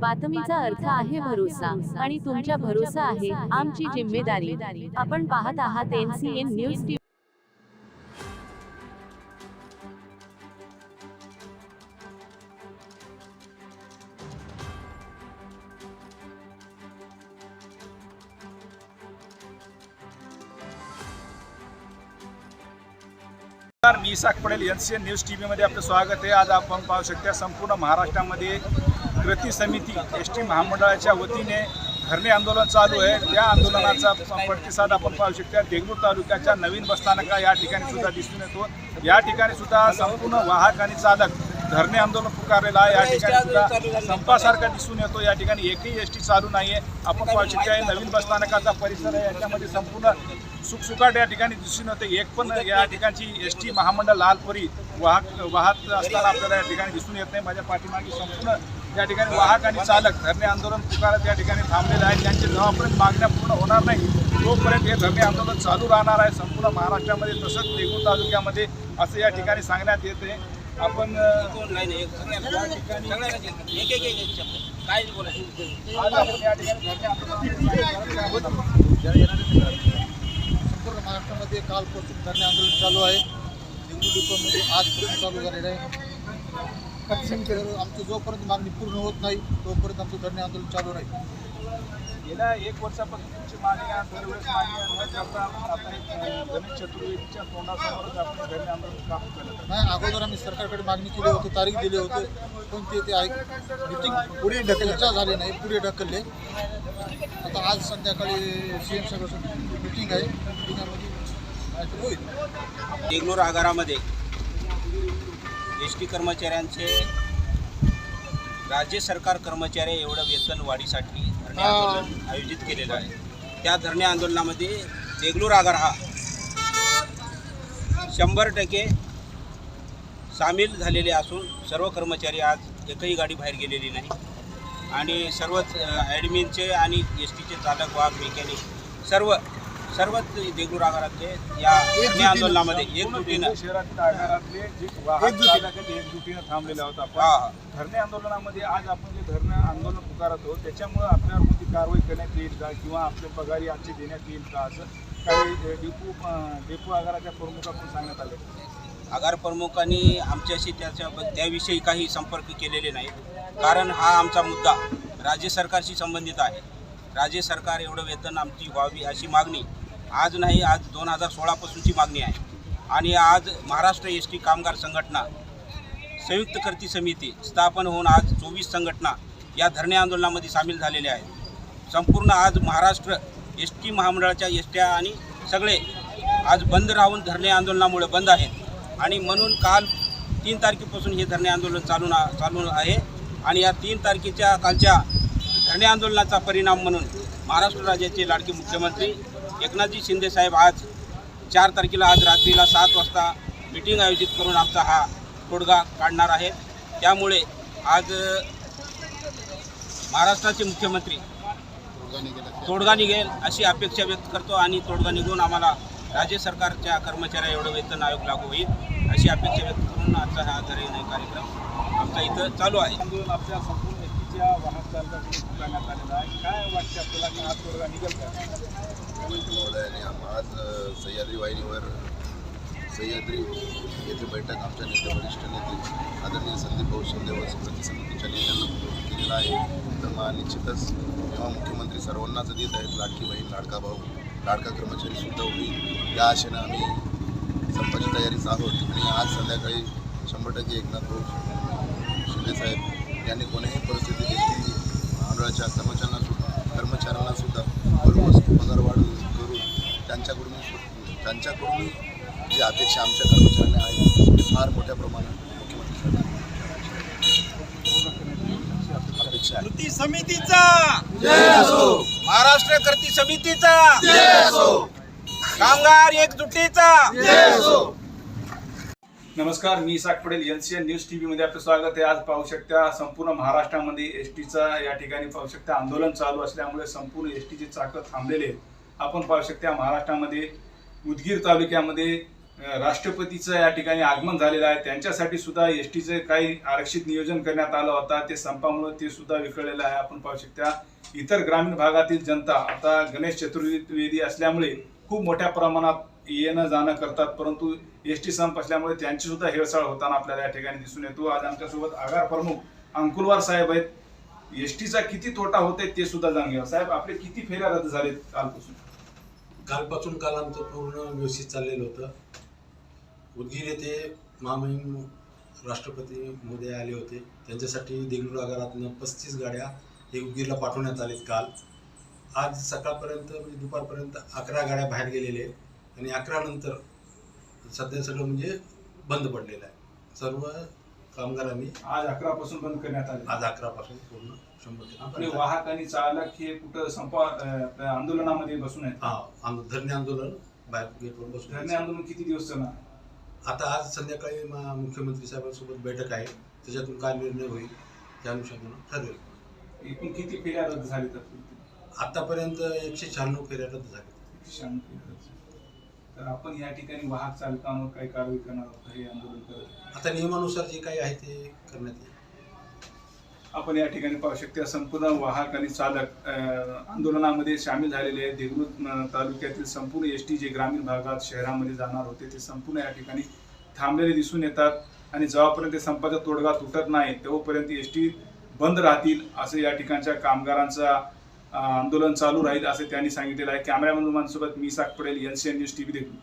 बातमीचा अर्थ आहे भरोसा आणि तुमच्या भरोसा आहे आमची जिम्मेदारी. आपण पाहत आहात एनसीएन न्यूज टी नमस्कार मी Isaq Padel N C N news T व्हीमध्ये आपलं स्वागत आहे. आज आपण पाहू शकता संपूर्ण महाराष्ट्रामध्ये कृती समिती एस टी महामंडळाच्या वतीने धरणे आंदोलन चालू आहे. त्या आंदोलनाचा प्रतिसाद आपण पाहू शकता. देगलूर तालुक्याच्या नवीन बसस्थानका या ठिकाणी सुद्धा दिसून येतो. या ठिकाणी सुद्धा संपूर्ण वाहक आणि चालक धरणे आंदोलन पुकारलेलं आहे. या ठिकाणी सुद्धा संपासारखा दिसून येतो. या ठिकाणी एकही एस टी चालू नाही आहे आपण पाहू शकता नवीन बसस्थानकाचा परिसर आहे. याच्यामध्ये संपूर्ण सुखसुखाट या ठिकाणी दिसून येते. एक पण या ठिकाणची एस टी महामंडळ लालपरी वाहक वाहत असताना आपल्याला या ठिकाणी दिसून येत नाही. माझ्या पाठीमागे संपूर्ण या ठिकाणी वाहक आणि चालक धरणे आंदोलन पुकारत या ठिकाणी थांबलेले आहेत त्यांचे जेव्हापर्यंत मागण्या पूर्ण होणार नाही. तोपर्यंत हे धरणे आंदोलन चालू राहणार आहे. संपूर्ण महाराष्ट्रामध्ये तसंच देगूर तालुक्यामध्ये असं या ठिकाणी सांगण्यात येते आपण आज आपण या ठिकाणी संपूर्ण महाराष्ट्रामध्ये कालपासून धरणे आंदोलन चालू आहे. देगलूर डिपोमध्ये आजपासून चालू झालेलं आहे. तर आमची जोपर्यंत मागणी पूर्ण होत नाही तोपर्यंत आमचं धरणे आंदोलन चालू राहील. गेल्या एक वर्षापासून तुमची मागणी आहे. दरवेळेस मागणी आता गणेश चतुर्थीच्या तोंडासमोरच आपण धरणे आंदोलन काम केलं नाही अगोदर आम्ही सरकारकडे मागणी केली होती तारीख दिली होती पण ते ते ऐक मिटिंग पुढे ढकलच्या झाले नाही पुढे ढकलले. आता आज संध्याकाळी सी एम साहेबांची मिटिंग आहे. मिटिंगामध्ये होईल देगलूर आगारामध्ये एस टी कर्मचाऱ्यांचे राज्य सरकार कर्मचारी एवढं वेतन वाढीसाठी धरणे आंदोलन आयोजित केलेलं आहे. त्या धरणे आंदोलनामध्ये देगलूर आगार हा शंभर टक्के सामील झालेले असून सर्व कर्मचारी आज एकही गाडी बाहेर गेलेली नाही. आणि सर्वच ॲडमिनचे आणि एस टीचे चालक वाहक मेकॅनिक सर्व सर्वच देगलूर आगारातले या धरणे आंदोलनामध्ये एकजुटीनं. शहरातील आगारातले जे एकजुटीनं. थांबलेले आहोत हा आपण धरणे आंदोलनामध्ये आज आपण जे धरणे आंदोलन पुकारत आहोत त्याच्यामुळे आपल्यावर कोणती कारवाई करण्यात येईल का किंवा आपले पगारी आजचे देण्यात येईल का असं काही डेपो डेपो आगाराच्या प्रमुखाकडून सांगण्यात आले आगार प्रमुखांनी आमच्याशी त्याच्या त्याविषयी काही संपर्क केलेले नाहीत. कारण हा आमचा मुद्दा राज्य सरकारशी संबंधित आहे. राज्य सरकार एवढं वेतन आमची व्हावी अशी मागणी आज नाही आज दोन हजार सोळापासूनची मागणी आहे. आणि आज महाराष्ट्र एस टी कामगार संघटना संयुक्त कृती समिती स्थापन होऊन आज चोवीस संघटना या धरणे आंदोलनामध्ये सामील झालेल्या आहेत. संपूर्ण आज महाराष्ट्र एस टी महामंडळाच्या एस ट्या आणि सगळे आज बंद राहून धरणे आंदोलनामुळे बंद आहेत. आणि म्हणून काल तीन तारखेपासून हे धरणे आंदोलन चालू चालू आहे. आणि या तीन तारखेच्या कालच्या धरणे आंदोलनाचा परिणाम म्हणून महाराष्ट्र राज्याचे लाडके मुख्यमंत्री एकनाथजी शिंदे साहेब आज चार तारखेला आज रात्रीला सात वाजता मिटिंग आयोजित करून आमचा हा तोडगा काढणार आहे. त्यामुळे आज महाराष्ट्राचे मुख्यमंत्री तोडगा निघेल अशी अपेक्षा व्यक्त करतो आणि तोडगा निघून आम्हाला राज्य सरकारच्या कर्मचाऱ्या एवढं वेतन आयोग लागू होईल अशी अपेक्षा व्यक्त करून आजचा हा घरे कार्यक्रम आमचा इथं चालू आहे. आंदोलन गाडीच्या वाहन चालकाकडून आलेलं आहे. काय वाटतं आपल्याला? की हा तोडगा निघेल महोदयाने आज सह्याद्री वाहिनीवर सह्याद्री येथे बैठक आमच्या नेते वरिष्ठ नेते आदरणीय संदीप भाऊ शिंदे व स्मृती समितीच्या नेत्यांना केलेला आहे. तर मग निश्चितच जेव्हा मुख्यमंत्री सर्वांनाच देत आहेत. लाडकी बहीण लाडका भाऊ लाडका कर्मचारी सुद्धा होईल. या आशेनं आम्ही संपाची तयारीच आहोत. आणि आज संध्याकाळी शंभर टक्के एकनाथ भाऊ शिंदेसाहेब यांनी कोणत्याही परिस्थितीत एस टी महामंडळाच्या कर्मचाऱ्यांना सुद्धा कर्मचाऱ्यांना सुद्धा भरघोस पगार वाढ करून त्यांच्याकडून त्यांच्याकडून जी अपेक्षा आमच्या कर्मचाऱ्यांना आहे ते फार मोठ्या प्रमाणात कृती समितीचा! महाराष्ट्र कृती समितीचा! कामगार एकजुटीचा! नमस्कार मी Isak Padel N C N news T व्हीमध्ये आपलं स्वागत आहे. आज पाहू शकता संपूर्ण महाराष्ट्रामध्ये एस टीचा या ठिकाणी पाहू शकता आंदोलन चालू असल्यामुळे संपूर्ण एस टीचे चाकं थांबलेले आहेत. आपण पाहू शकता महाराष्ट्रामध्ये उदगीर तालुक्यामध्ये राष्ट्रपतीचं या ठिकाणी आगमन झालेलं आहे. त्यांच्यासाठी सुद्धा एस टीचं काही आरक्षित नियोजन करण्यात आलं होता. ते संपामुळे ते सुद्धा विखळलेलं आहे. आपण पाहू शकता इतर ग्रामीण भागातील जनता आता गणेश चतुर्वेदी असल्यामुळे खूप मोठ्या प्रमाणात येणं जाणं करतात परंतु एस टी संप असल्यामुळे त्यांची सुद्धा हेळसाळ होताना आपल्याला या ठिकाणी दिसून येतो. आज आमच्यासोबत आगार प्रमुख अंकुलवार साहेब आहेत. एस टीचा किती तोटा होते ते सुद्धा जाणून घ्या. साहेब आपले किती फेऱ्या रद्द झालेत कालपासून? कालपासून काल आमचं पूर्ण व्यवस्थित चाललेलं होतं. उदगीर येथे महामहिम राष्ट्रपती मोदी आले होते. त्यांच्यासाठी देगलूर आगारातनं पस्तीस गाड्या हे उदगीरला पाठवण्यात आलेत काल. आज सकाळपर्यंत म्हणजे दुपारपर्यंत अकरा गाड्या बाहेर गेलेल्या आहेत. आणि अकरा नंतर सध्या सगळं म्हणजे बंद पडलेलं आहे. सर्व कामगारांनी आज अकरा पासून बंद करण्यात आले. आज अकरापासून पूर्ण शंभर आपले वाहक आणि चालक हे कुठं संपा आंदोलनामध्ये बसून आहेत हा धरणे आंदोलन बाहेर गेटवर बसून धरणे आंदोलन किती दिवस चालणार? आता आज संध्याकाळी मुख्यमंत्री साहेबांसोबत बैठक आहे. त्याच्यातून काय निर्णय होईल त्या अनुषंगानं ठरेल एकूण किती फेऱ्या रद्द झाली आतापर्यंत एकशे शहाण्णव फेऱ्या रद्द झाल्या तर आपण या ठिकाणी वाहक चालकांवर काही कारवाई करणार आहोत हे आंदोलन करत आता नियमानुसार जे काही आहे ते करण्यात येईल. आपण या ठिकाणी पाहू शकता संपूर्ण वाहक आणि चालक आंदोलनामध्ये सामील झालेले आहेत. देगलूर तालुक्यातील संपूर्ण एस टी जे ग्रामीण भागात शहरामध्ये जाणार होते ते संपूर्ण या ठिकाणी थांबलेले दिसून येतात. आणि जेव्हापर्यंत संपाचा तोडगा तुटत नाही तेव्हापर्यंत एस टी बंद राहतील असं या ठिकाणच्या कामगारांचा आंदोलन चालू राहील असं त्यांनी सांगितलेलं आहे. कॅमेरामॅन सोबत मी साग Padel N C N news T V देखील.